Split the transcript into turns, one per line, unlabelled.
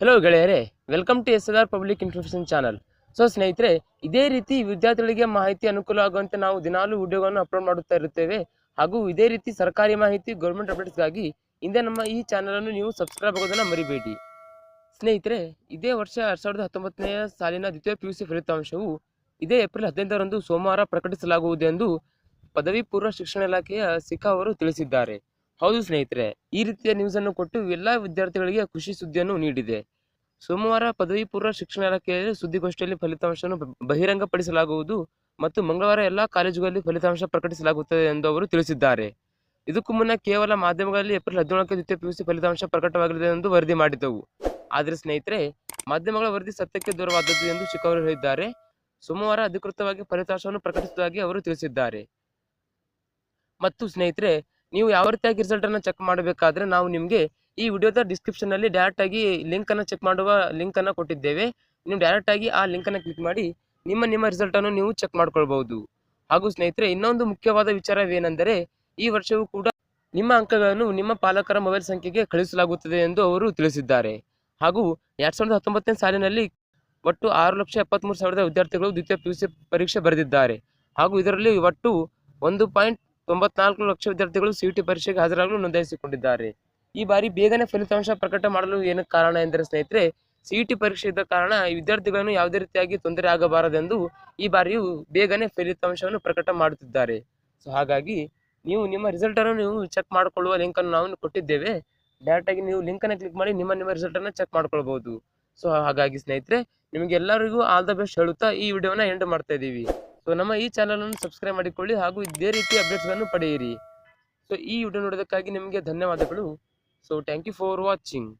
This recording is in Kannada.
ಹಲೋ ಗೆಳೆಯರೇ welcome to S L R public information channel so ಸ್ನೇಹಿತರೆ, ಇದೇ ರೀತಿ ವಿದ್ಯಾರ್ಥಿಗಳಿಗೆ ಮಾಹಿತಿ ಅನುಕೂಲ ಆಗುವಂತೆ ನಾವು ದಿನಾಲೂ ವಿಡಿಯೋಗಳನ್ನು ಅಪ್ಲೋಡ್ ಮಾಡುತ್ತಾ ಇರುತ್ತೇವೆ. ಹಾಗೂ ಇದೇ ರೀತಿ ಸರ್ಕಾರಿ ಮಾಹಿತಿ ಗೌರ್ಮೆಂಟ್ ಅಪ್ಡೇಟ್ಸ್ಗಾಗಿ ಹಿಂದೆ ನಮ್ಮ ಈ ಚಾನಲನ್ನು ನೀವು ಸಬ್ಸ್ಕ್ರೈಬ್ ಆಗೋದನ್ನು ಮರಿಬೇಡಿ. ಸ್ನೇಹಿತರೆ, ಇದೇ ವರ್ಷ ಎರಡು ಸಾವಿರದ ಹತ್ತೊಂಬತ್ತನೆಯ ಸಾಲಿನ ದ್ವಿತೀಯ ಪಿ ಯು ಸಿ ಫಲಿತಾಂಶವು ಇದೇ ಏಪ್ರಿಲ್ ಹದಿನೈದರಂದು ಸೋಮವಾರ ಪ್ರಕಟಿಸಲಾಗುವುದೆಂದು ಪದವಿ ಪೂರ್ವ ಶಿಕ್ಷಣ ಇಲಾಖೆಯ ಸಿಖಾ ಅವರು ತಿಳಿಸಿದ್ದಾರೆ. ಹೌದು ಸ್ನೇಹಿತರೆ, ಈ ರೀತಿಯ ನ್ಯೂಸ್ ಅನ್ನು ಕೊಟ್ಟು ಎಲ್ಲ ವಿದ್ಯಾರ್ಥಿಗಳಿಗೆ ಖುಷಿ ಸುದ್ದಿಯನ್ನು ನೀಡಿದೆ. ಸೋಮವಾರ ಪದವಿ ಪೂರ್ವ ಶಿಕ್ಷಣ ಇಲಾಖೆಯಲ್ಲಿ ಸುದ್ದಿಗೋಷ್ಠಿಯಲ್ಲಿ ಫಲಿತಾಂಶವನ್ನು ಬಹಿರಂಗಪಡಿಸಲಾಗುವುದು ಮತ್ತು ಮಂಗಳವಾರ ಎಲ್ಲ ಕಾಲೇಜುಗಳಲ್ಲಿ ಫಲಿತಾಂಶ ಪ್ರಕಟಿಸಲಾಗುತ್ತದೆ ಎಂದು ಅವರು ತಿಳಿಸಿದ್ದಾರೆ. ಇದಕ್ಕೂ ಮುನ್ನ ಕೇವಲ ಮಾಧ್ಯಮಗಳಲ್ಲಿ ಏಪ್ರಿಲ್ ಹದಿನೇಳಕ್ಕೆ ದ್ವಿತೀಯ ಪಿಯುಸಿ ಫಲಿತಾಂಶ ಪ್ರಕಟವಾಗಲಿದೆ ಎಂದು ವರದಿ ಮಾಡಿದ್ದವು. ಆದರೆ ಸ್ನೇಹಿತರೆ, ಮಾಧ್ಯಮಗಳ ವರದಿ ಸತ್ಯಕ್ಕೆ ದೂರವಾದದ್ದು ಎಂದು ಶಿಖಾ ಅವರು ಹೇಳಿದ್ದಾರೆ. ಸೋಮವಾರ ಅಧಿಕೃತವಾಗಿ ಫಲಿತಾಂಶವನ್ನು ಪ್ರಕಟಿಸುವುದಾಗಿ ಅವರು ತಿಳಿಸಿದ್ದಾರೆ. ಮತ್ತು ಸ್ನೇಹಿತರೆ ನೀವು ಯಾವ ರೀತಿಯಾಗಿ ರಿಸಲ್ಟ್ ಅನ್ನು ಚೆಕ್ ಮಾಡಬೇಕಾದ್ರೆ ನಾವು ನಿಮಗೆ ಈ ವಿಡಿಯೋದ ಡಿಸ್ಕ್ರಿಪ್ಷನ್ ಅಲ್ಲಿ ಡೈರೆಕ್ಟ್ ಆಗಿ ಲಿಂಕ್ ಅನ್ನು ಚೆಕ್ ಮಾಡುವ ಲಿಂಕ್ ಅನ್ನು ಕೊಟ್ಟಿದ್ದೇವೆ. ನೀವು ಡೈರೆಕ್ಟ್ ಆಗಿ ಆ ಲಿಂಕ್ ಅನ್ನು ಕ್ಲಿಕ್ ಮಾಡಿ ನಿಮ್ಮ ನಿಮ್ಮ ರಿಸಲ್ಟ್ ಅನ್ನು ನೀವು ಚೆಕ್ ಮಾಡ್ಕೊಳ್ಬಹುದು. ಹಾಗೂ ಸ್ನೇಹಿತರೆ, ಇನ್ನೊಂದು ಮುಖ್ಯವಾದ ವಿಚಾರವೇನೆಂದರೆ ಈ ವರ್ಷವೂ ಕೂಡ ನಿಮ್ಮ ಅಂಕಗಳನ್ನು ನಿಮ್ಮ ಪಾಲಕರ ಮೊಬೈಲ್ ಸಂಖ್ಯೆಗೆ ಕಳುಹಿಸಲಾಗುತ್ತದೆ ಎಂದು ಅವರು ತಿಳಿಸಿದ್ದಾರೆ. ಹಾಗೂ ಎರಡ್ ಸಾವಿರದ ಹತ್ತೊಂಬತ್ತನೇ ಸಾಲಿನಲ್ಲಿ ಒಟ್ಟು ಆರು ಲಕ್ಷ ಎಪ್ಪತ್ತ್ಮೂರು ಸಾವಿರದ ವಿದ್ಯಾರ್ಥಿಗಳು ದ್ವಿತೀಯ ಪಿ ಯು ಸಿ ಪರೀಕ್ಷೆ ಬರೆದಿದ್ದಾರೆ. ಹಾಗೂ ಇದರಲ್ಲಿ ಒಟ್ಟು ಒಂದು ಪಾಯಿಂಟ್ ತೊಂಬತ್ನಾಲ್ಕು ಲಕ್ಷ ವಿದ್ಯಾರ್ಥಿಗಳು ಸಿಇಟಿ ಪರೀಕ್ಷೆಗೆ ಹಾಜರಾಗಲು ನೋಂದಾಯಿಸಿಕೊಂಡಿದ್ದಾರೆ. ಈ ಬಾರಿ ಬೇಗನೆ ಫಲಿತಾಂಶ ಪ್ರಕಟ ಮಾಡಲು ಏನಕ್ಕೆ ಕಾರಣ ಎಂದರೆ ಸ್ನೇಹಿತರೆ, ಸಿಇಟಿ ಪರೀಕ್ಷೆ ಇದ್ದ ಕಾರಣ ವಿದ್ಯಾರ್ಥಿಗಳನ್ನು ಯಾವುದೇ ರೀತಿಯಾಗಿ ತೊಂದರೆ ಆಗಬಾರದೆಂದು ಈ ಬಾರಿಯೂ ಬೇಗನೆ ಫಲಿತಾಂಶವನ್ನು ಪ್ರಕಟ ಮಾಡುತ್ತಿದ್ದಾರೆ. ಸೊ, ಹಾಗಾಗಿ ನೀವು ನಿಮ್ಮ ರಿಸಲ್ಟ್ ಅನ್ನು ನೀವು ಚೆಕ್ ಮಾಡಿಕೊಳ್ಳುವ ಲಿಂಕ್ ಅನ್ನು ನಾವು ಕೊಟ್ಟಿದ್ದೇವೆ. ಡೈರೆಕ್ಟ್ ಆಗಿ ನೀವು ಲಿಂಕ್ ಅನ್ನು ಕ್ಲಿಕ್ ಮಾಡಿ ನಿಮ್ಮ ನಿಮ್ಮ ರಿಸಲ್ಟ್ ಅನ್ನು ಚೆಕ್ ಮಾಡ್ಕೊಳ್ಬಹುದು ಸೊ, ಹಾಗಾಗಿ ಸ್ನೇಹಿತರೆ ನಿಮಗೆ ಎಲ್ಲರಿಗೂ ಆಲ್ ದ ಬೆಸ್ಟ್ ಹೇಳುತ್ತಾ ಈ ವಿಡಿಯೋನ ಎಂಡ್ ಮಾಡ್ತಾ ಇದ್ದೀವಿ. ಸೊ ನಮ್ಮ ಈ ಚಾನಲ್ ಅನ್ನು ಸಬ್ಸ್ಕ್ರೈಬ್ ಮಾಡಿಕೊಳ್ಳಿ ಹಾಗೂ ಇದೇ ರೀತಿ ಅಪ್ಡೇಟ್ಸ್ಗಳನ್ನು ಪಡೆಯಿರಿ. ಸೊ ಈ ವಿಡಿಯೋ ನೋಡೋದಕ್ಕಾಗಿ ನಿಮಗೆ ಧನ್ಯವಾದಗಳು. So thank you for watching